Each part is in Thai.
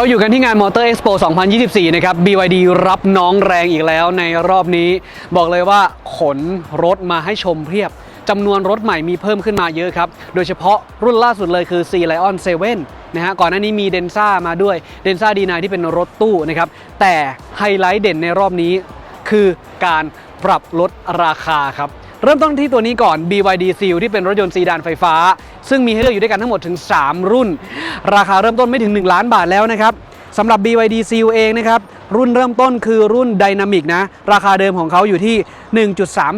เราอยู่กันที่งาน Motor Expo 2024 นะครับ BYD รับน้องแรงอีกแล้วในรอบนี้ บอกเลยว่าขนรถมาให้ชมเพียบจำนวนรถใหม่มีเพิ่มขึ้นมาเยอะครับ โดยเฉพาะรุ่นล่าสุดเลยคือ C Lion 7นะฮะ ก่อนหน้านี้มี Denza มาด้วย Denza D9 ที่เป็นรถตู้นะครับ แต่ไฮไลท์เด่นในรอบนี้คือการปรับลดราคาครับ เริ่มต้นที่ตัวนี้ก่อน BYD Seal ที่เป็นรถยนต์ซีดานไฟฟ้า ซึ่งมีให้เลือกอยู่ด้วยกันทั้งหมดถึง 3 รุ่น ราคาเริ่มต้นไม่ถึง 1 ล้านบาทแล้วนะครับสำหรับ BYD Seal เองนะครับ รุ่นเริ่มต้นคือรุ่น Dynamic นะ ราคาเดิมของเขาอยู่ที่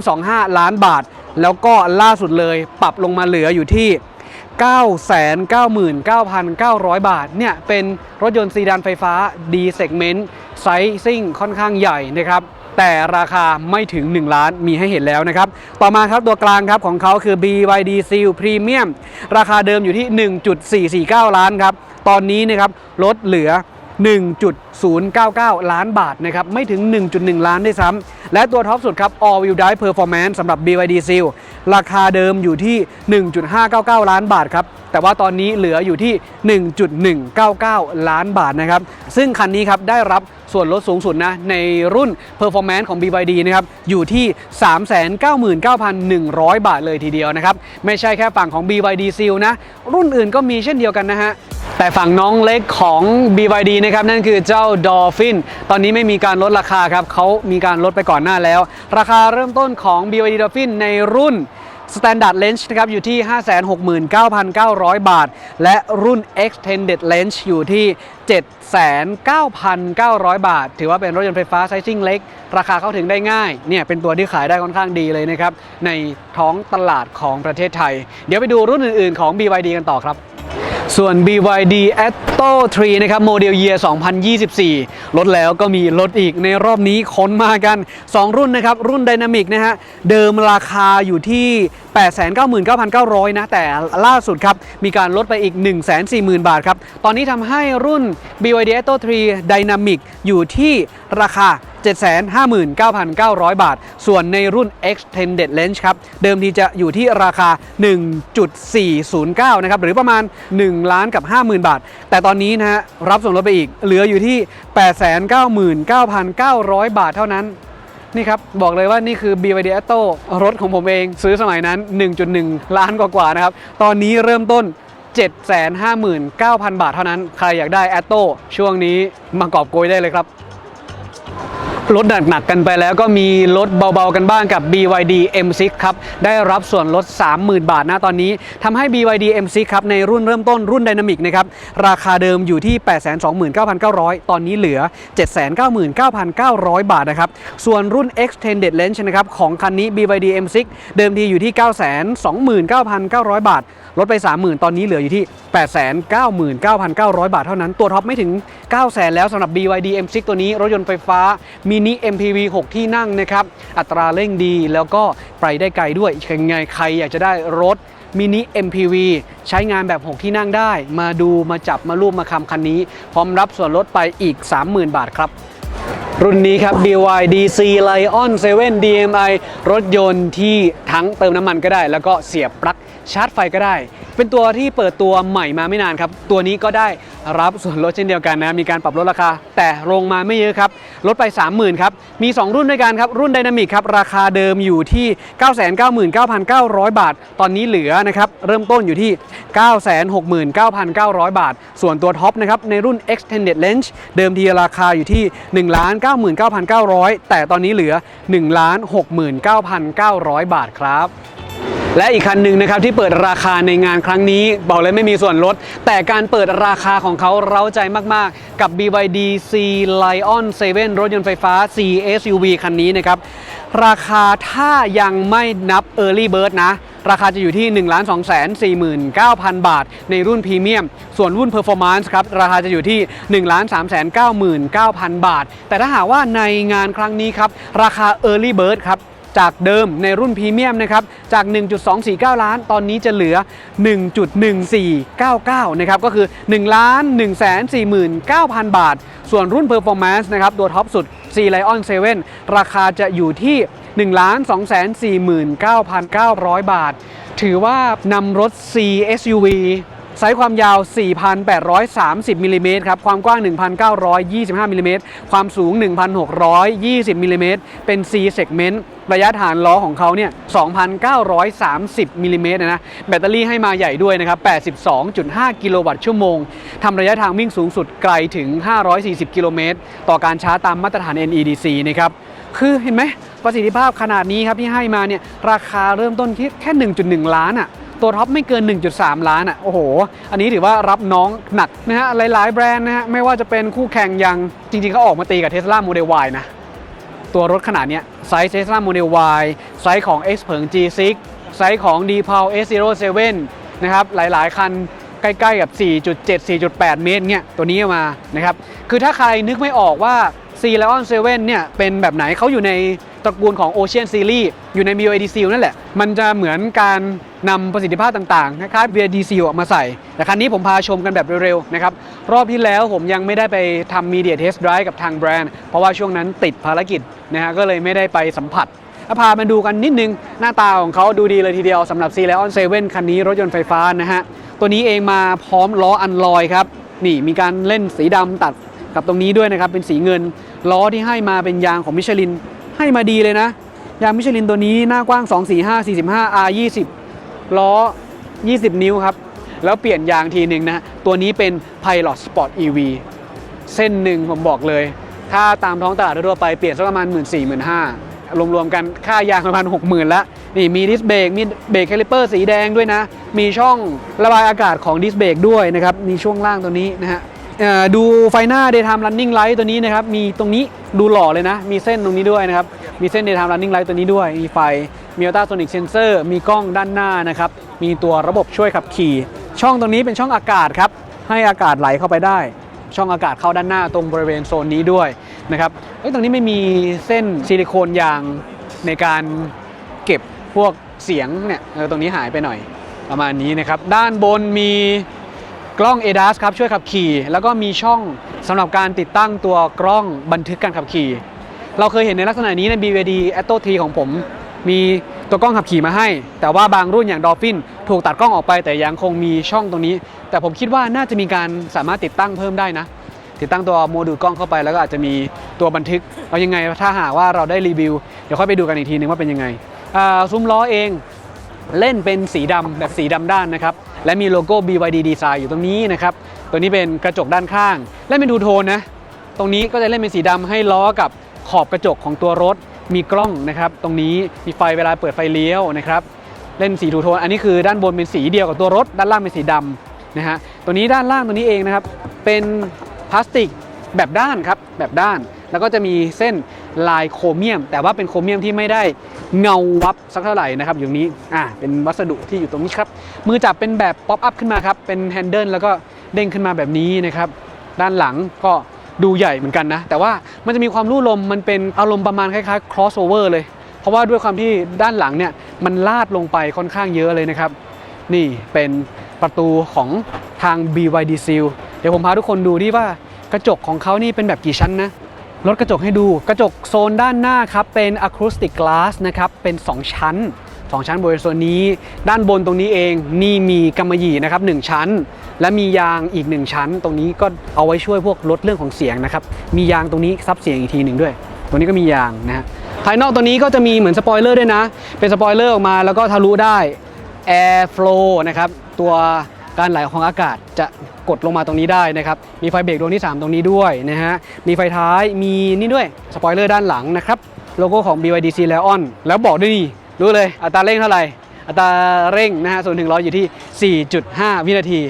1.325 ล้านบาท แล้วก็ล่าสุดเลยปรับลงมาเหลืออยู่ที่ 999,900 บาท เนี่ยเป็นรถยนต์ซีดานไฟฟ้า D segment ไซซิ่งค่อนข้างใหญ่นะครับ แต่ราคาไม่ถึง 1 ล้านมีให้เห็นแล้วนะครับ ต่อมาครับตัวกลางครับของเขาคือ BYD Seal Premium ราคาเดิมอยู่ที่ 1.449 ล้านครับ ตอนนี้นะครับลดเหลือ0.99 ล้านบาทนะครับไม่ถึง 1.1 ล้านด้วยซ้ำและตัวท็อปสุดครับ All Wheel Drive Performance สำหรับ BYD Seal ราคาเดิมอยู่ที่ 1.599 ล้านบาทครับแต่ว่าตอนนี้เหลืออยู่ที่ 1.199 ล้านบาทนะครับซึ่งคันนี้ครับได้รับส่วนลดสูงสุดนะในรุ่น Performance ของ BYD นะครับอยู่ที่ 399,100 บาทเลยทีเดียวนะครับไม่ใช่แค่ฝั่งของ BYD Seal นะรุ่นอื่นก็มีเช่นเดียวกันนะฮะแต่ฝั่งน้องเล็กของ BYD นะครับนั่นคือเจ้าาดอฟินตอนนี้ไม่มีการลดราคาครับเขามีการลดไปก่อนหน้าแล้ว ราคาเริ่มต้นของ BYD Dolphin ในรุ่น Standard Range นะครับอยู่ที่ 569,900 บาท และรุ่น Extended Range อยู่ที่79,900 บาท ถือว่าเป็นรถยนต์ไฟฟ้าไซซิ่งเล็ก ราคาเข้าถึงได้ง่ายเนี่ยเป็นตัวที่ขายได้ค่อนข้างดีเลยนะครับในท้องตลาดของประเทศไทย เดี๋ยวไปดูรุ่นอื่นๆของ BYD กันต่อครับส่วน BYD Atto 3 นะครับ โมเดล Year 2024 ลดแล้วก็มีลดอีกในรอบนี้ค้นมากัน 2 รุ่นนะครับ รุ่น Dynamic นะฮะ เดิมราคาอยู่ที่ 899,900 นะ แต่ล่าสุดครับ มีการลดไปอีก 140,000 บาทครับ ตอนนี้ทำให้รุ่น BYD Atto 3 Dynamic อยู่ที่ราคา 759,900 บาท ส่วนในรุ่น Extended Range ครับ เดิมทีจะอยู่ที่ราคา 1.409 นะครับ หรือประมาณ 1 ล้านกับ 50,000 บาท แต่ตอนนี้นะฮะ รับส่วนลดไปอีก เหลืออยู่ที่ 899,900 บาทเท่านั้นนี่ครับ บอกเลยว่านี่คือ BYD Atto รถของผมเอง ซื้อสมัยนั้น 1.1 ล้านกว่าๆนะครับ ตอนนี้เริ่มต้น 759,000 บาทเท่านั้น ใครอยากได้ Atto ช่วงนี้มากอบโกยได้เลยครับลดหนักๆกันไปแล้วก็มีลดเบาๆกันบ้างกับ BYD M6 ครับ ได้รับส่วนลด 30,000 บาทนะตอนนี้ทำให้ BYD M6 ครับในรุ่นเริ่มต้นรุ่น Dynamic นะครับ ราคาเดิมอยู่ที่ 829,900 ตอนนี้เหลือ 799,900 บาทนะครับ ส่วนรุ่น Extended Range นะครับของคันนี้ BYD M6 เดิมทีอยู่ที่ 929,900 บาท ลดไป 30,000 ตอนนี้เหลืออยู่ที่ 899,900 บาทเท่านั้น ตัวท็อปไม่ถึง 900,000 แล้วสำหรับ BYD M6 ตัวนี้ รถยนต์ไฟฟ้ามินิ MPV 6 ที่นั่งนะครับอัตราเร่งดีแล้วก็ไปได้ไกลด้วยยังไงใครอยากจะได้รถมินิ MPV ใช้งานแบบ 6 ที่นั่งได้ มาดูมาจับมารูปมาคำคันนี้ พร้อมรับส่วนลดไปอีก 30,000 บาทครับ รุ่นนี้ครับ BYD C Lion 7 DMI รถยนต์ที่ทั้งเติมน้ำมันก็ได้ แล้วก็เสียบปลั๊ก ชาร์จไฟก็ได้ เป็นตัวที่เปิดตัวใหม่มาไม่นานครับ ตัวนี้ก็ได้รับส่วนลดเช่นเดียวกันนะ มีการปรับลดราคา แต่ลงมาไม่เยอะครับ ลดไป 30,000 ครับ มี 2 รุ่นด้วยกันครับ รุ่น Dynamic ครับ ราคาเดิมอยู่ที่ 999,900 บาท ตอนนี้เหลือนะครับ เริ่มต้นอยู่ที่ 969,900 บาท ส่วนตัวท็อปนะครับ ในรุ่น Extended Range เดิมทีราคาอยู่ที่ 1,99,900 แต่ตอนนี้เหลือ 1,69,900 บาทครับ และอีกคันหนึ่งนะครับที่เปิดราคาในงานครั้งนี้ บอกเลยไม่มีส่วนลด แต่การเปิดราคาของเขาเร้าใจมาก ๆ กับ BYD C Lion 7 รถยนต์ไฟฟ้า C SUV คันนี้นะครับ ราคาถ้ายังไม่นับ Early Bird นะ ราคาจะอยู่ที่ 1 2 4 9 0 0 0 บาท ในรุ่นพรีเมียม ส่วนรุ่น Performance ครับ ราคาจะอยู่ที่ 1 3 9 9 0 0 0 บาท แต่ถ้าหากว่าในงานครั้งนี้ครับราคา Early Bird ครับ จากเดิมในรุ่นพรีเมียมนะครับจาก 1.249 ล้าน ตอนนี้จะเหลือ 1.1499 นะครับก็คือ 1 ล้าน 149,000 บาท ส่วนรุ่น Performance นะครับตัวท็อปสุด C Lion 7 ราคาจะอยู่ที่ 1,249,900 บาท ถือว่านำรถ C SUV ไซส์ความยาว 4,830มิลลิเมตรครับ ความกว้าง 1,925มิลลิเมตรความสูง 1,620มิลลิเมตรเป็น C segment ระยะฐานล้อของเขาเนี่ย 2,930มิลลิเมตรนะ แบตเตอรี่ให้มาใหญ่ด้วยนะครับ 82.5 กิโลวัตต์ชั่วโมง ทำระยะทางวิ่งสูงสุดไกลถึง 540 กิโลเมตร ต่อการชาร์จตามมาตรฐาน NEDC นะครับ คือเห็นไหมประสิทธิภาพขนาดนี้ครับที่ให้มาเนี่ย ราคาเริ่มต้นที่แค่ 1.1 ล้านอะ่ะ ตัวท็อปไม่เกิน 1.3 ล้านอะโอ้โห อันนี้ถือว่ารับน้องหนักนะฮะหลายๆแบรนด์นะฮะไม่ว่าจะเป็นคู่แข่งอย่างจริงๆเขาออกมาตีกับ Tesla Model Y นะตัวรถขนาดเนี้ยไซส์ Tesla Model Y ไซส์ของ X เผิง G6 ไซส์ของ d p a l S07 นะครับหลายๆ คันใกล้ๆกับ 4.7 4.8 เมตรเนี่ยตัวนี้มานะครับคือถ้าใครนึกไม่ออกว่า C Lion 7เซเว่นเนี่ยเป็นแบบไหนเขาอยู่ในตระกูลของ Ocean Series อยู่ใน BYD Seal นั่นแหละ มันจะเหมือนการนำประสิทธิภาพต่างๆคล้ายๆ BYD Seal ออกมาใส่ แต่คันนี้ผมพาชมกันแบบเร็วๆนะครับ รอบที่แล้วผมยังไม่ได้ไปทำ Media Test Drive กับทางแบรนด์ เพราะว่าช่วงนั้นติดภารกิจนะฮะก็เลยไม่ได้ไปสัมผัสถ้าพามาดูกันนิดนึง หน้าตาของเขาดูดีเลยทีเดียวสำหรับ C Lion 7คันนี้รถยนต์ไฟฟ้านะฮะ ตัวนี้เองมาพร้อมล้ออันลอยครับ นี่มีการเล่นสีดำตัดกับตรงนี้ด้วยนะครับ เป็นสีเงิน ล้อที่ให้มาเป็นยางของมิชลินให้มาดีเลยนะ ยางมิชลินตัวนี้หน้ากว้าง 245 45 R 20ล้อ 20 นิ้วครับ แล้วเปลี่ยนยางทีหนึ่งนะ ตัวนี้เป็น Pilot Sport EV เส้นหนึ่งผมบอกเลย ถ้าตามท้องตลาดทั่วไปเปลี่ยนสักประมาณ 1 4 0 0 0 0 รวมๆกันค่ายางประมาณ 60,000แล้วนี่มีดิสเบรกมีเบรกแคลิเปอร์สีแดงด้วยนะ มีช่องระบายอากาศของดิสเบรกด้วยนะครับมีช่วงล่างตัวนี้นะฮะ ดูไฟหน้า Daytime Running Light ตัวนี้นะครับ มีตรงนี้ดูหล่อเลยนะ มีเส้นตรงนี้ด้วยนะครับ มีเส้น Daytime Running Light ตัวนี้ด้วย มีไฟ มี Ultrasonic Sensor มีกล้องด้านหน้านะครับ มีตัวระบบช่วยขับขี่ ช่องตรงนี้เป็นช่องอากาศครับ ให้อากาศไหลเข้าไปได้ ช่องอากาศเข้าด้านหน้าตรงบริเวณโซนนี้ด้วยนะครับเอ้ยตรงนี้ไม่มีเส้นซิลิโคนยางในการเก็บพวกเสียงเนี่ยตรงนี้หายไปหน่อยประมาณนี้นะครับ ด้านบนมี กล้อง ADAS ครับช่วยขับขี่ แล้วก็มีช่องสำหรับการติดตั้งตัวกล้องบันทึกการขับขี่ เราเคยเห็นในลักษณะนี้ใน BVD Atto 3ของผม มีตัวกล้องขับขี่มาให้ แต่ว่าบางรุ่นอย่าง Dolphin ถูกตัดกล้องออกไปแต่ยังคงมีช่องตรงนี้ แต่ผมคิดว่าน่าจะมีการสามารถติดตั้งเพิ่มได้นะ ติดตั้งตัวโมดูลกล้องเข้าไปแล้วก็อาจจะมีตัวบันทึกเอายังไงถ้าหากว่าเราได้รีวิวเดี๋ยวค่อยไปดูกันอีกทีนึงว่าเป็นยังไงซุ้มล้อเองเล่นเป็นสีดำแบบสีดำด้านนะครับ และมีโลโก้ BYD Design อยู่ตรงนี้นะครับตัวนี้เป็นกระจกด้านข้างเล่นเป็นทูโทนนะ ตรงนี้ก็จะเล่นเป็นสีดำให้ล้อกับขอบกระจกของตัวรถ มีกล้องนะครับ ตรงนี้มีไฟเวลาเปิดไฟเลี้ยวนะครับ เล่นสีทูโทน อันนี้คือด้านบนเป็นสีเดียวกับตัวรถ ด้านล่างเป็นสีดำนะฮะ ตัวนี้ด้านล่างตัวนี้เองนะครับ เป็นพลาสติกแบบด้านครับ แบบด้าน แล้วก็จะมีเส้น ลายโครเมียม แต่ว่าเป็นโครเมียมที่ไม่ได้เงาวับสักเท่าไหร่นะครับอยู่ตรงนี้อ่าเป็นวัสดุที่อยู่ตรงนี้ครับ มือจับเป็นแบบป๊อปอัพขึ้นมาครับ เป็นแฮนเดิลแล้วก็เด้งขึ้นมาแบบนี้นะครับ ด้านหลังก็ดูใหญ่เหมือนกันนะ แต่ว่ามันจะมีความรู่ลมมันเป็นอารมณ์ประมาณคล้ายๆ crossover เลย เพราะว่าด้วยความที่ด้านหลังเนี่ยมันลาดลงไปค่อนข้างเยอะเลยนะครับ นี่เป็นประตูของทาง BYD Seal เดี๋ยวผมพาทุกคนดูที่ว่ากระจกของเขานี่เป็นแบบกี่ชั้นนะ รถกระจกให้ดูกระจกโซนด้านหน้าครับ เป็น acoustic glass นะครับ เป็น 2 ชั้น 2 ชั้นบริเวณโซนนี้ ด้านบนตรงนี้เองนี่มีกำมะหยี่นะครับ1ชั้น และมียางอีก 1 ชั้น ตรงนี้ก็เอาไว้ช่วยพวกลดเรื่องของเสียงนะครับ มียางตรงนี้ซับเสียงอีกทีหนึ่งด้วย ตรงนี้ก็มียางนะฮะภายนอกตัวนี้ก็จะมีเหมือนสปอยเลอร์ด้วยนะ เป็นสปอยเลอร์ออกมาแล้วก็ทะลุได้ air flow นะครับตัว การไหลของอากาศจะกดลงมาตรงนี้ได้นะครับ มีไฟเบรกดวงที่ 3 ตรงนี้ด้วยนะฮะ มีไฟท้าย มีนี่ด้วย สปอยเลอร์ด้านหลังนะครับ โลโก้ของ BYD C Lion แล้วบอกด้วยนี่ รู้เลย อัตราเร่งเท่าไหร่ อัตราเร่งนะฮะส่วนถึงร้อยอยู่ที่ 4.5 วินาที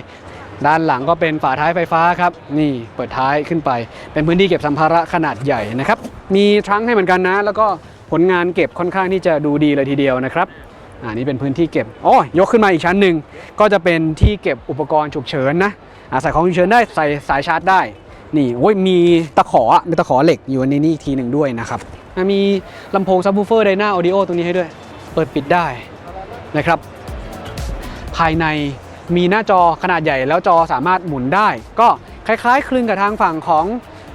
ด้านหลังก็เป็นฝาท้ายไฟฟ้าครับ นี่เปิดท้ายขึ้นไป เป็นพื้นที่เก็บสัมภาระขนาดใหญ่นะครับ มีทรังก์ให้เหมือนกันนะ แล้วก็ผลงานเก็บค่อนข้างที่จะดูดีเลยทีเดียวนะครับ อ่านี่เป็นพื้นที่เก็บอ๋อยกขึ้นมาอีกชั้นหนึ่งก็จะเป็นที่เก็บอุปกรณ์ฉุกเฉินนะอ่าใส่ของฉุกเฉินได้ใส่สายชาร์จได้ นี่โอ้ยมีตะขอมีตะขอเหล็กอยู่ในนี้อีกทีหนึ่งด้วยนะครับมีลำโพงซับ w ูเฟอร์ไดนาออดิโอตรงนี้ให้ด้วย เปิดปิดได้นะครับ ภายในมีหน้าจอขนาดใหญ่แล้วจอสามารถหมุนได้ ก็คล้ายๆ คลึงกับทางฝั่งของ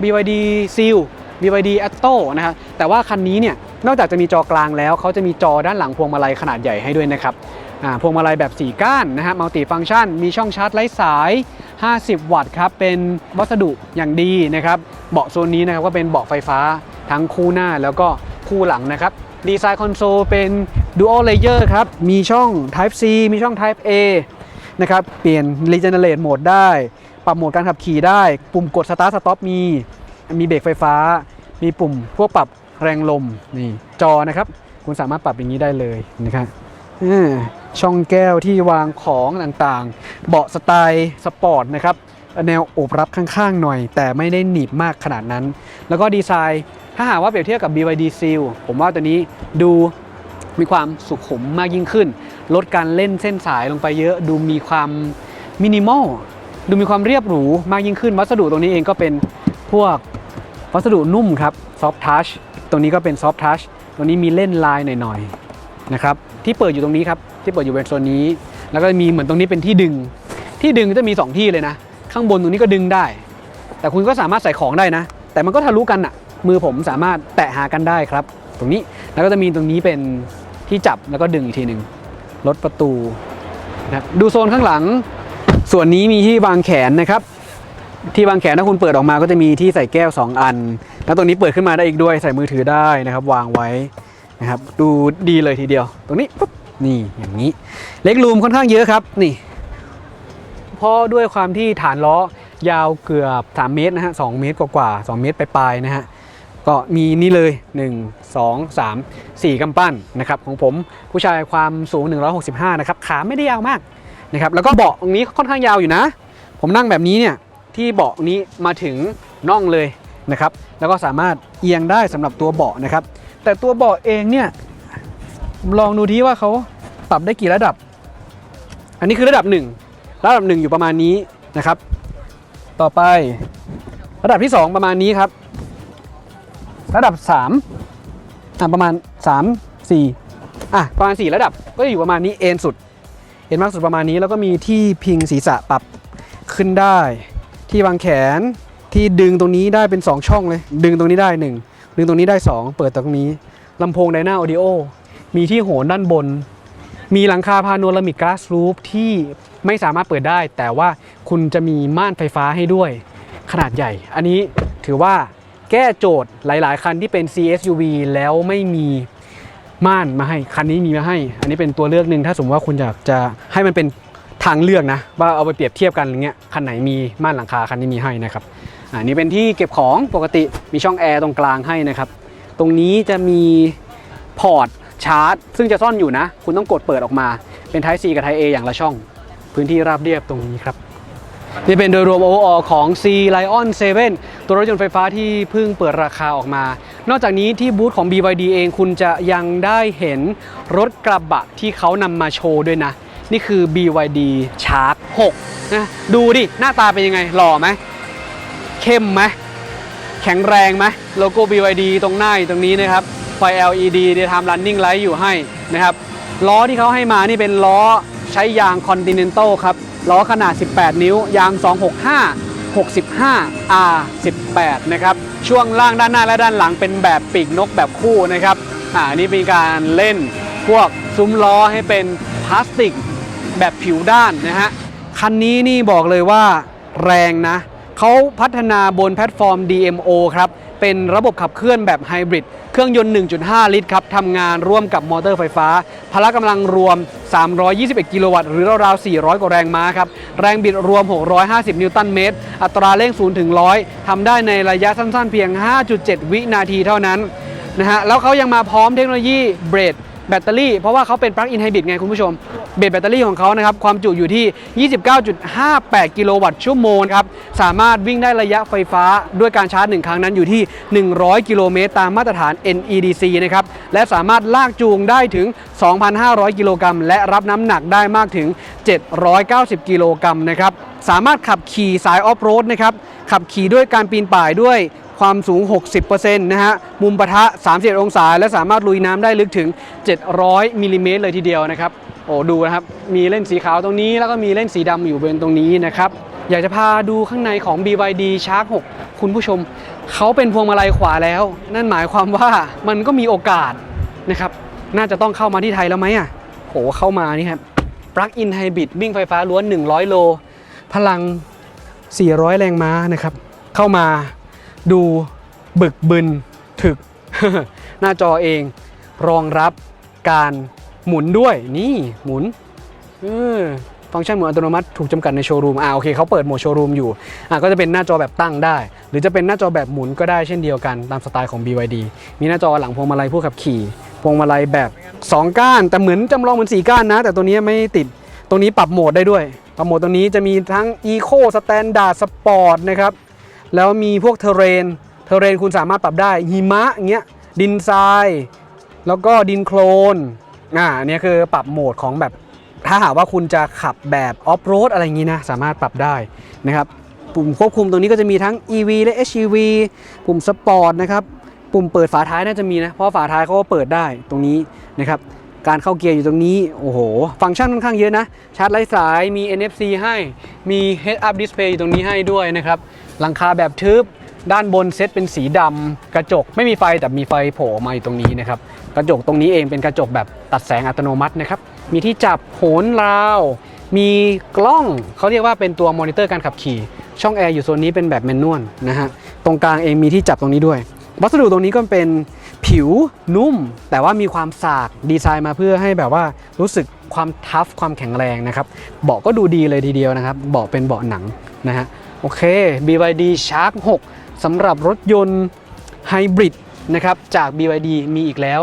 BYD Seal BYD Atto นะครับแต่ว่าคันนี้เนี่ย นอกจากจะมีจอกลางแล้วเขาจะมีจอด้านหลังพวงมาลัยขนาดใหญ่ให้ด้วยนะครับพวงมาลัยแบบ 4 ก้านนะฮะมัลติฟัง c t ชัน มีช่องชาร์จไร้สาย 50 วัตต์ครับ เป็นวัสดุอย่างดีนะครับ เบาะโซนนี้นะครับก็เป็นเบาะไฟฟ้าทั้งคู่หน้าแล้วก็คู่หลังนะครับ ดีไซน์คอนโซลเป็น Dual Layer ครับ มีช่อง Type C มีช่อง Type A นะครับ เปลี่ยน Regenerate Mode ได้ ปรับโหมดการขับขี่ได้ ปุ่มกด Start Stop มี มีเบรกไฟฟ้า มีปุ่มพวกปรับ แรงลมนี่จอนะครับ คุณสามารถปรับอย่างนี้ได้เลยนะครับช่องแก้วที่วางของต่างๆ เบาะสไตล์สปอร์ตนะครับแนวโอบรับข้างๆหน่อย แต่ไม่ได้หนีบมากขนาดนั้น แล้วก็ดีไซน์ถ้าหากว่าเปรียบเทียบกับ BYD Seal ผมว่าตัวนี้ดูมีความสุขุมมากยิ่งขึ้น ลดการเล่นเส้นสายลงไปเยอะ ดูมีความมินิมอลดูมีความเรียบหรูมากยิ่งขึ้น วัสดุตรงนี้เองก็เป็นพวกวัสดุนุ่มครับ soft touch ตรงนี้ก็เป็น soft touch ตรงนี้มีเล่นลายหน่อยๆนะครับที่เปิดอยู่ตรงนี้ครับที่เปิดอยู่บนโซนนี้ แล้วก็มีเหมือนตรงนี้เป็นที่ดึง ที่ดึงจะมี 2 ที่เลยนะ ข้างบนตรงนี้ก็ดึงได้ แต่คุณก็สามารถใส่ของได้นะ แต่มันก็ทะลุกันอะมือผมสามารถแตะหากันได้ครับ ตรงนี้แล้วก็จะมีตรงนี้เป็นที่จับแล้วก็ดึงอีกทีหนึ่งลดประตูนะดูโซนข้างหลัง ส่วนนี้มีที่วางแขนนะครับ ที่วางแขนถ้าคุณเปิดออกมาก็จะมีที่ใส่แก้ว 2 อัน แล้วตรงนี้เปิดขึ้นมาได้อีกด้วยใส่มือถือได้นะครับ วางไว้นะครับ ดูดีเลยทีเดียว ตรงนี้ปุ๊บนี่อย่างนี้ เล็กรูมค่อนข้างเยอะครับนี่ เพราะด้วยความที่ฐานล้อยาวเกือบ 3 เมตรนะฮะ2เมตรกว่าๆ2เมตรปลายๆนะฮะก็มีนี่เลย 1 2 3 4กำปั้นนะครับของผมผู้ชายความสูง 165 นะครับ ขาไม่ได้ยาวมากนะครับแล้วก็เบาะตรงนี้ค่อนข้างยาวอยู่นะ ผมนั่งแบบนี้เนี่ยที่เบาะนี้มาถึงน่องเลย นะครับแล้วก็สามารถเอียงได้สำหรับตัวเบาะนะครับ แต่ตัวเบาะเองเนี่ยลองดูที่ว่าเขาปรับได้กี่ระดับ อันนี้คือระดับ 1 ระดับ 1 อยู่ประมาณนี้นะครับ ต่อไประดับที่ 2 ประมาณนี้ครับ ระดับ3อะประมาณ 3 4อะประมาณ 4 ระดับก็จะอยู่ประมาณนี้เอ็นสุดเอ็นมากสุดประมาณนี้แล้วก็มีที่พิงศีรษะปรับขึ้นได้ ที่วางแขน ที่ดึงตรงนี้ได้เป็น 2 ช่องเลย ดึงตรงนี้ได้ 1 ดึงตรงนี้ได้ 2 เปิดตรงนี้ลำโพงไดนาออดิโอมีที่โหนด้านบน มีหลังคาพาโนรามิกก a าส o ู f ที่ไม่สามารถเปิดได้ แต่ว่าคุณจะมีม่านไฟฟ้าให้ด้วย ขนาดใหญ่ อันนี้ถือว่าแก้โจทย์หลาย ๆ คันที่เป็น CSUV แล้วไม่มีม่านมาให้ คันนี้มีมาให้ อันนี้เป็นตัวเลือกหนึ่งถ้าสมมติว่าคุณอยากจะให้มันเป็นทางเลือกนะ ว่าเอาไปเปรียบเทียบกันอย่างเงี้ยคันไหนมีม่านหลังคาคันนี้มีให้นะครับ อันนี้เป็นที่เก็บของปกติมีช่องแอร์ตรงกลางให้นะครับ ตรงนี้จะมีพอร์ตชาร์จ ซึ่งจะซ่อนอยู่นะ คุณต้องกดเปิดออกมา เป็น Type C กับ Type A อย่างละช่อง พื้นที่ราบเรียบตรงนี้ครับ นี่เป็นโดยรวม overall ของ C Lion 7 ตัวรถยนต์ไฟฟ้าที่เพิ่งเปิดราคาออกมา นอกจากนี้ที่บูธของ BYD เองคุณจะยังได้เห็นรถกระบะที่เขานำมาโชว์ด้วยนะ นี่คือ BYD Shark 6นะดูดิ หน้าตาเป็นยังไงหล่อไหม เข้มไหมแข็งแรงไหมโลโก้ BYD ตรงหน้าอยู่ตรงนี้นะครับ ไฟ LED ได้ทำ running light อยู่ให้นะครับ ล้อที่เขาให้มานี่เป็นล้อใช้ยาง Continental ครับ ล้อขนาด 18 นิ้ว ยาง 265 65 R18 นะครับ ช่วงล่างด้านหน้าและด้านหลังเป็นแบบปีกนกแบบคู่นะครับอ่าอันนี้เป็นการเล่นพวกซุ้มล้อให้เป็นพลาสติกแบบผิวด้านนะฮะ คันนี้นี่บอกเลยว่าแรงนะ เขาพัฒนาบนแพลตฟอร์ม DMO ครับ เป็นระบบขับเคลื่อนแบบไฮบริด เครื่องยนต์ 1.5 ลิตรครับ ทำงานร่วมกับมอเตอร์ไฟฟ้า พละกำลังรวม 321 กิโลวัตต์ หรือราวๆ 400 กว่าแรงม้าครับ แรงบิดรวม 650 นิวตันเมตร อัตราเร่ง 0 ถึง 100 ทำได้ในระยะสั้นๆ เพียง 5.7 วินาทีเท่านั้นนะฮะ แล้วเขายังมาพร้อมเทคโนโลยีเบรด แบตเตอรี่ เพราะว่าเขาเป็นปลั๊กอินไฮบริดไงคุณผู้ชม เบสแบตเตอรี่ของเขานะครับ ความจุอยู่ที่ 29.58 กิโลวัตต์ชั่วโมงครับ สามารถวิ่งได้ระยะไฟฟ้าด้วยการชาร์จ 1 ครั้งนั้นอยู่ที่ 100 กิโลเมตรตามมาตรฐาน NEDC นะครับ และสามารถลากจูงได้ถึง 2,500 กิโลกรัมและรับน้ำหนักได้มากถึง 790 กิโลกรัมนะครับ สามารถขับขี่สายออฟโรดนะครับ ขับขี่ด้วยการปีนป่ายด้วย ความสูง 60%นะฮะ มุมปะทะ31องศา และสามารถลุยน้ำได้ลึกถึง 700มิลลิเมตรเลยทีเดียวนะครับ โอ้ดูนะครับ มีเล่นสีขาวตรงนี้ แล้วก็มีเล่นสีดำอยู่บริเวณตรงนี้นะครับ อยากจะพาดูข้างในของ BYD Shark 6 คุณผู้ชม เขาเป็นพวงมาลัยขวาแล้ว นั่นหมายความว่ามันก็มีโอกาสนะครับ น่าจะต้องเข้ามาที่ไทยแล้วไหมอะผเข้ามานี่ครับ plug-in hybrid วิ่งไฟฟ้าล้วน 100 โล พลัง 400 แรงม้านะครับ เข้ามา ดูบึกบึนถึก หน้าจอเอง รองรับการหมุนด้วยนี่หมุนฟังก์ชันหมุนอัตโนมัติถูกจำกัดในโชว์รูมอ่าโอเคเขาเปิดโหมดโชว์รูมอยู่อ่าก็จะเป็นหน้าจอแบบตั้งได้ หรือจะเป็นหน้าจอแบบหมุนก็ได้เช่นเดียวกันตามสไตล์ของ BYD มีหน้าจอหลังพวงมาลัยผู้ขับขี่พวงมาลัยแบบ 2 ก้าน แต่เหมือนจำลองเหมือน4ก้านนะ แต่ตัวนี้ไม่ติดตรงนี้ปรับโหมดได้ด้วยปรับโหมดตรงนี้จะมีทั้ง Eco Standard Sport นะครับ แล้วมีพวกเทเรน เทเรนคุณสามารถปรับได้หิมะเงี้ยดินทราย แล้วก็ดินโคลนอ่าเนี้ยคือปรับโหมดของแบบถ้าหากว่าคุณจะขับแบบออฟโรดอะไรอย่างงี้นะสามารถปรับได้นะครับปุ่มควบคุมตรงนี้ก็จะมีทั้ง EV และ HEV ปุ่มสปอร์ตนะครับปุ่มเปิดฝาท้ายน่าจะมีนะเพราะฝาท้ายเขาก็เปิดได้ตรงนี้นะครับ การเข้าเกียร์อยู่ตรงนี้ โอ้โห ฟังก์ชันค่อนข้างเยอะนะ ชาร์จไร้สาย มี NFC ให้ มี Head Up Display อยู่ตรงนี้ให้ด้วยนะครับ หลังคาแบบทึบ ด้านบนเซตเป็นสีดำ กระจกไม่มีไฟแต่มีไฟโผล่มาอยู่ตรงนี้นะครับ กระจกตรงนี้เองเป็นกระจกแบบตัดแสงอัตโนมัตินะครับ มีที่จับโหนราว มีกล้องเขาเรียกว่าเป็นตัวมอนิเตอร์การขับขี่ช่องแอร์อยู่โซนนี้เป็นแบบแมนนวลนะฮะ ตรงกลางเองมีที่จับตรงนี้ด้วย วัสดุตรงนี้ก็เป็น ผิวนุ่ม แต่ว่ามีความสากดีไซน์มาเพื่อให้แบบว่ารู้สึกความทัฟความแข็งแรงนะครับ เบาะก็ดูดีเลยทีเดียวนะครับ เบาะเป็นเบาะหนังนะฮะโอเค BYD Shark 6สำหรับรถยนต์ไฮบริดนะครับจาก BYD มีอีกแล้ว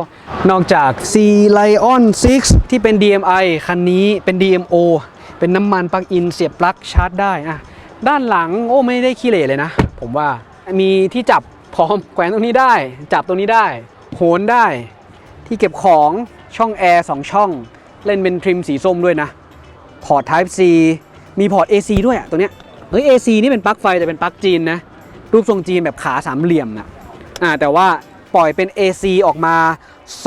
นอกจาก C Lion 6 ที่เป็น DMI คันนี้เป็น DMO เป็นน้ำมันปลั๊กอินเสียบปลั๊กชาร์จได้อะด้านหลังโอ้ไม่ได้ขี้เหร่เลยนะ ผมว่ามีที่จับ พร้อมแขวนตรงนี้ได้ จับตรงนี้ได้ โหนได้ ที่เก็บของช่องแอร์2ช่อง เล่นเป็นทริมสีส้มด้วยนะ พอร์ต Type C มีพอร์ต AC ด้วยอะตัวเนี้ยเฮ้ย AC นี่เป็นปลั๊กไฟแต่เป็นปลั๊กจีนนะ รูปทรงจีนแบบขาสามเหลี่ยมนะอ่าแต่ว่าปล่อยเป็น AC ออกมา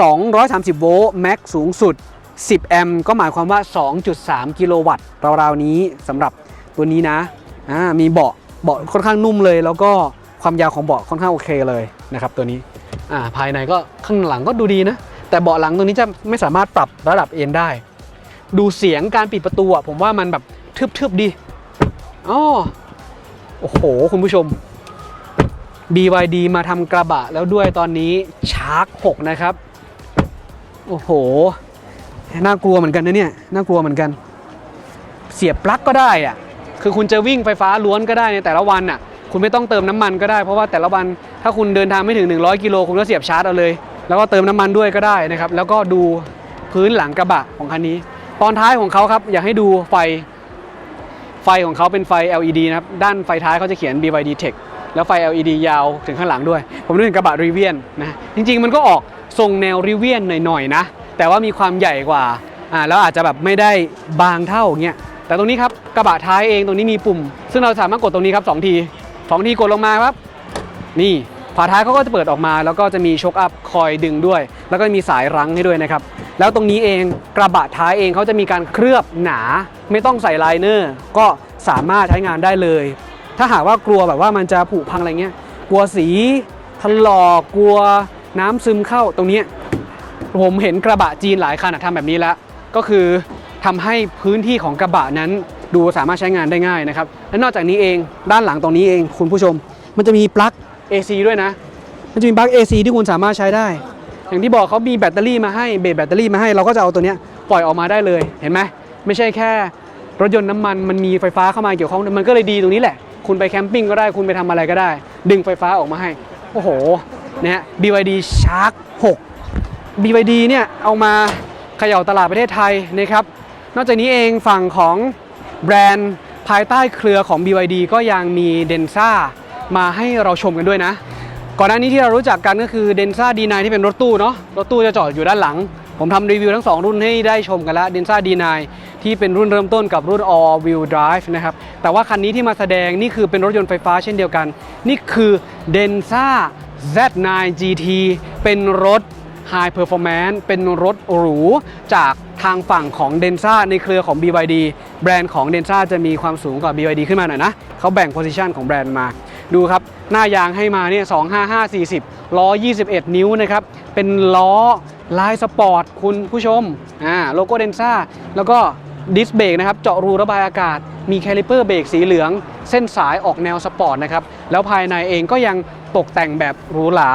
230 โวลต์แม็กสูงสุด 10 แอมป์ก็หมายความว่า 2.3 กิโลวัตต์ราวๆนี้สำหรับตัวนี้นะอ่ามีเบาะเบาะค่อนข้างนุ่มเลยแล้วก็ ความยาวของเบาะค่อนข้างโอเคเลยนะครับตัวนี้อ่าภายในก็ข้างหลังก็ดูดีนะ แต่เบาะหลังตัวนี้จะไม่สามารถปรับระดับเอนได้ ดูเสียงการปิดประตูอะผมว่ามันแบบทึบๆดีอ๋อโอ้โห คุณผู้ชม BYD มาทำกระบะแล้วด้วยตอนนี้ชาร์ก6นะครับ โอ้โห น่ากลัวเหมือนกันนะเนี่ย น่ากลัวเหมือนกัน เสียบปลั๊กก็ได้อะคือคุณจะวิ่งไฟฟ้าล้วนก็ได้ในแต่ละวันอะ คุณไม่ต้องเติมน้ำมันก็ได้เพราะว่าแต่ละวันถ้าคุณเดินทางไม่ถึง 100 กิโลคุณก็เสียบชาร์จเอาเลย แล้วก็เติมน้ำมันด้วยก็ได้นะครับ แล้วก็ดูพื้นหลังกระบะของคันนี้ ตอนท้ายของเขาครับอยากให้ดูไฟไฟของเขาเป็นไฟ LED นะครับด้านไฟท้ายเขาจะเขียน BYD Tech แล้วไฟ LED ยาวถึงข้างหลังด้วย ผมนึกถึงกระบะรีเวียนนะจริง ๆ มันก็ออกทรงแนวรีเวียนหน่อยๆนะแต่ว่ามีความใหญ่กว่าอ่าแล้วอาจจะแบบไม่ได้บางเท่าเงี้ยแต่ตรงนี้ครับกระบะท้ายเองตรงนี้มีปุ่ม ซึ่งเราสามารถกดตรงนี้ครับสองที สองทีกดลงมาครับ นี่ฝาท้ายเขาก็จะเปิดออกมา แล้วก็จะมีช็อคอัพคอยดึงด้วย แล้วก็มีสายรั้งให้ด้วยนะครับ แล้วตรงนี้เองกระบะท้ายเองเขาจะมีการเคลือบหนา ไม่ต้องใส่ไลเนอร์ก็สามารถใช้งานได้เลย ถ้าหากว่ากลัวแบบว่ามันจะผุพังอะไรเงี้ย กลัวสีถลอกกลัวน้ำซึมเข้าตรงนี้ ผมเห็นกระบะจีนหลายคันอะทำแบบนี้แล้ว ก็คือทำให้พื้นที่ของกระบะนั้น ดูสามารถใช้งานได้ง่ายนะครับและนอกจากนี้เองด้านหลังตรงนี้เองคุณผู้ชม มันจะมีปลั๊ก AC ด้วยนะ มันจะมีปลั๊ก AC ที่คุณสามารถใช้ได้ อย่างที่บอกเขามีแบตเตอรี่มาให้เบรแบตเตอรี่มาให้เราก็จะเอาตัวนี้ปล่อยออกมาได้เลยเห็นไหมไม่ใช่แค่รถยนต์น้ำมันมันมีไฟฟ้าเข้ามาเกี่ยวข้องมันก็เลยดีตรงนี้แหละ คุณไปแคมปิ้งก็ได้คุณไปทำอะไรก็ได้ ดึงไฟฟ้าออกมาให้ โอ้โหนะฮะ BYD Shark 6 BYD เนี่ยเอามาเขย่าตลาดประเทศไทยนะครับนอกจากนี้เองฝั่งของ แบรนด์ภายใต้เครือของ BYD ก็ยังมีเดนซ่ามาให้เราชมกันด้วยนะ ก่อนหน้านี้ที่เรารู้จักกันก็คือ Denza D9 ที่เป็นรถตู้เนาะรถตู้จะจอดอยู่ด้านหลัง ผมทำรีวิวทั้ง 2 รุ่นให้ได้ชมกันแล้ว Denza D9 ที่เป็นรุ่นเริ่มต้นกับรุ่น All Wheel Drive นะครับ แต่ว่าคันนี้ที่มาแสดงนี่คือเป็นรถยนต์ไฟฟ้าเช่นเดียวกัน นี่คือ Denza Z9 GT เป็นรถ High Performance เป็นรถหรูจากทางฝั่งของ Denza ในเครือของ BYD แบรนด์ของ Denza จะมีความสูงกว่า BYD ขึ้นมาหน่อยนะเขาแบ่ง position ของแบรนด์มา ดูครับ หน้ายางให้มาเนี่ย255 40 ล้อ 21 นิ้วนะครับ เป็นล้อลายสปอร์ตคุณผู้ชมอ่าโลโก้เดนซ่าแล้วก็ดิสเบรกนะครับ เจาะรูระบายอากาศ มีแคลิเปอร์เบรกสีเหลือง เส้นสายออกแนวสปอร์ตนะครับ แล้วภายในเองก็ยังตกแต่งแบบหรูหรา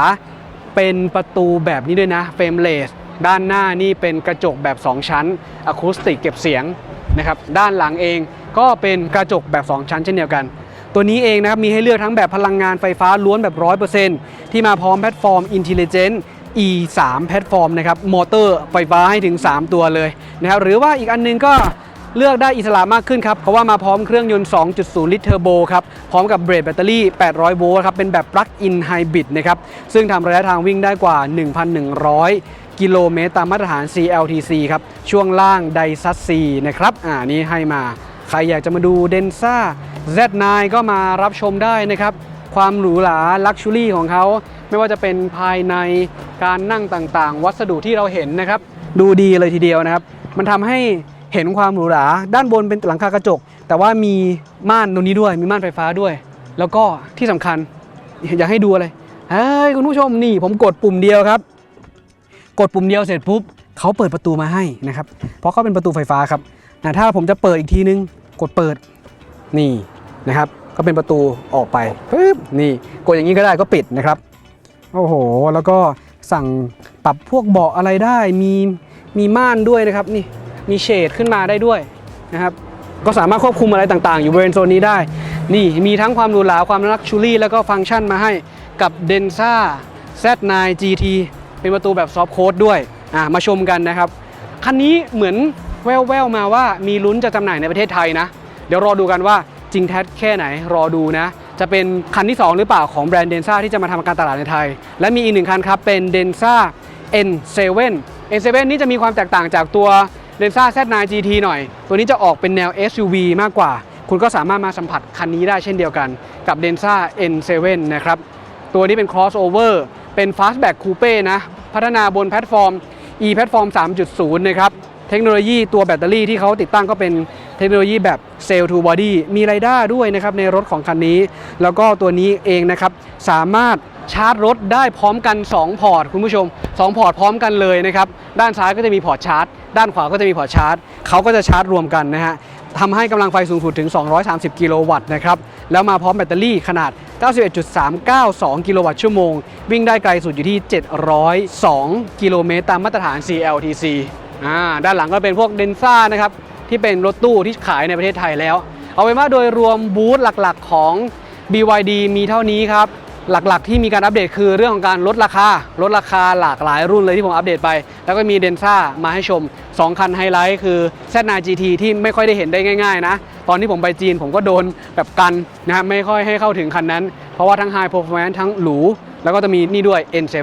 เป็นประตูแบบนี้ด้วยนะเฟรมเลสด้านหน้านี่เป็นกระจกแบบ 2 ชั้นอะคูสติกเก็บเสียงนะครับด้านหลังเองก็เป็นกระจกแบบ 2 ชั้นเช่นเดียวกัน ตัวนี้เองนะครับมีให้เลือกทั้งแบบพลังงานไฟฟ้าล้วนแบบ 100%ที่มาพร้อมแพลตฟอร์ม Intelligent E3 แพลตฟอร์มนะครับมอเตอร์ไฟฟ้าให้ถึง 3 ตัวเลยนะครับหรือว่าอีกอันนึงก็ เลือกได้อิสระมากขึ้นครับ เพราะว่ามาพร้อมเครื่องยนต์ 2.0 ลิตรเทอร์โบครับ พร้อมกับเบรดแบตเตอรี่ 800 โวลต์ครับ เป็นแบบปลั๊กอินไฮบริดนะครับ ซึ่งทำระยะทางวิ่งได้กว่า 1,100 กิโลเมตรตามมาตรฐาน CLTC ครับ ช่วงล่างไดซัสซีนะครับ อ่า นี้ให้มา ใครอยากจะมาดูเดนซ่า Z9 ก็มารับชมได้นะครับ ความหรูหราลักชูรี่ของเขาไม่ว่าจะเป็นภายในการนั่งต่างๆ วัสดุที่เราเห็นนะครับ ดูดีเลยทีเดียวนะครับ มันทำให้ เห็นความหรูหราด้านบนเป็นหลังคากระจก แต่ว่ามีม่านตรงนี้ด้วย มีม่านไฟฟ้าด้วย แล้วก็ที่สำคัญอยากให้ดูอะไรเฮ้ยคุณผู้ชมนี่ผมกดปุ่มเดียวครับ กดปุ่มเดียวเสร็จปุ๊บเขาเปิดประตูมาให้นะครับ เพราะเขาเป็นประตูไฟฟ้าครับนะถ้าผมจะเปิดอีกทีนึง กดเปิดนี่นะครับ ก็เป็นประตูออกไปปึ๊บนี่กดอย่างนี้ก็ได้ก็ปิดนะครับโอ้โห แล้วก็สั่งปรับพวกเบาะอะไรได้มีมีม่านด้วยนะครับนี่ มีเฉดขึ้นมาได้ด้วยนะครับก็สามารถควบคุมอะไรต่างๆ อยู่บริเวณโซนนี้ได้ นี่มีทั้งความหรูหราความลักชูรี่ แล้วก็ฟังก์ชันมาให้กับ Densa Z9 GT เป็นประตูแบบซอฟโค้ดด้วยอ่ามาชมกันนะครับ คันนี้เหมือนแววๆมาว่ามีลุ้นจะจำหน่ายในประเทศไทยนะ เดี๋ยวรอดูกันว่าจริงแท้แค่ไหนรอดูนะ จะเป็นคันที่ 2 หรือเปล่าของแบรนด์เดนซ่าที่จะมาทำการตลาดในไทย และมีอีกหนึ่งคันครับเป็น Densa N7 N7 นี่จะมีความแตกต่างจากตัว Densa Z9 GT หน่อย ตัวนี้จะออกเป็นแนว SUV มากกว่า คุณก็สามารถมาสัมผัสคันนี้ได้เช่นเดียวกันกับ Densa N7 นะครับ ตัวนี้เป็น crossover เป็น fastback coupe นะ พัฒนาบนแพลตฟอร์ม e แพลตฟอร์ม3.0 นะครับ เทคโนโลยีตัวแบตเตอรี่ที่เขาติดตั้งก็เป็นเทคโนโลยีแบบ Cell to Body มีไรด้าด้วยนะครับในรถของคันนี้ แล้วก็ตัวนี้เองนะครับสามารถชาร์จรถได้พร้อมกัน 2 พอร์ตคุณผู้ชม 2 พอร์ตพร้อมกันเลยนะครับ ด้านซ้ายก็จะมีพอร์ตชาร์จ ด้านขวาก็จะมีพอร์ตชาร์จเขาก็จะชาร์จรวมกันนะฮะทำให้กำลังไฟสูงสุดถึง 230 กิโลวัตต์นะครับ แล้วมาพร้อมแบตเตอรี่ขนาด 91.392 กิโลวัตต์ชั่วโมง วิ่งได้ไกลสุดอยู่ที่ 702 กิโลเมตรตามมาตรฐาน CLTC อ่าด้านหลังก็เป็นพวกเดนซ่านะครับ ที่เป็นรถตู้ที่ขายในประเทศไทยแล้ว เอาเป็นว่าโดยรวมบูธหลักๆของ BYD มีเท่านี้ครับ หลักๆ ที่มีการอัปเดตคือเรื่องของการลดราคา ลดราคาหลากหลายรุ่นเลยที่ผมอัปเดตไป แล้วก็มีเดนซ่ามาให้ชม 2 คันไฮไลท์คือ Z9 GT ที่ไม่ค่อยได้เห็นได้ง่ายๆนะ ตอนที่ผมไปจีนผมก็โดนแบบกันนะฮะไม่ค่อยให้เข้าถึงคันนั้น เพราะว่าทั้ง High Performance ทั้งหรู แล้วก็จะมีนี่ด้วย N7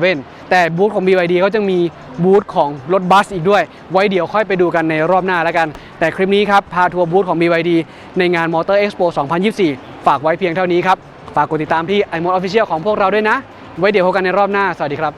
แต่บูธของ BYD เขาจะมีบูธของรถบัสอีกด้วย ไว้เดี๋ยวค่อยไปดูกันในรอบหน้าแล้วกัน แต่คลิปนี้ครับพาทัวร์บูธของ BYD ในงาน Motor Expo 2024 ฝากไว้เพียงเท่านี้ครับ ฝากกดติดตามที่ iMode Official ของพวกเราด้วยนะ ไว้เดี๋ยวพบกันในรอบหน้า สวัสดีครับ